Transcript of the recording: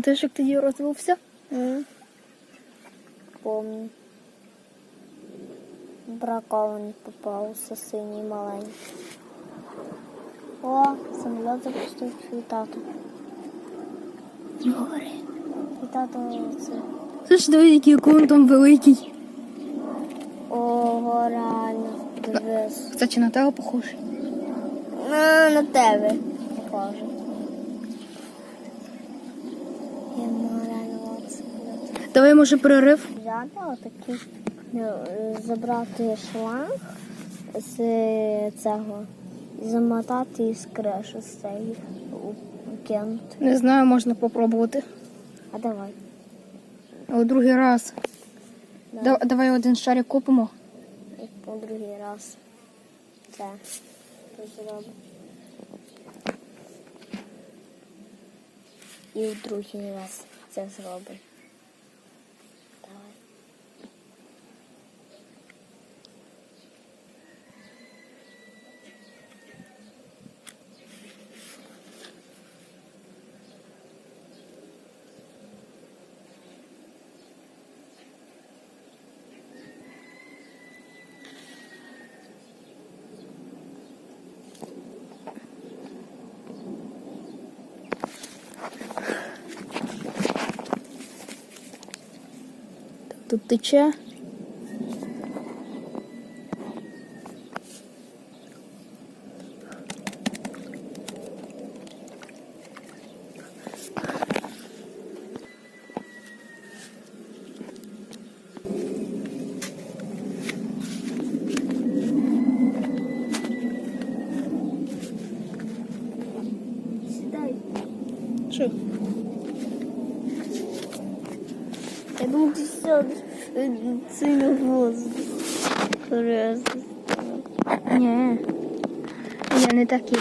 Ти ж як тоді розвився? М. Помню. Бракований попався синій маленький. О, самоліт запустив свій тато. Горе. І тато це. Це ж диви, який кун там великий. Ого, реально. Дивись. Кстати, на тебе похожий. На, на тебе. Похоже. Давай, може, перерив. взяти отакий, ну, забрати шланг з цього, і замотати із криші з цієї кинути. Не знаю, можна попробувати. А давай. А другий раз. Да. Да- Давай один шарик купимо. І по другий раз. Це зробимо. І в другий раз це зробимо. Тут тече. Що? Ja bym gdzieś zrobić y, synów wóz. Nie. Jany taki.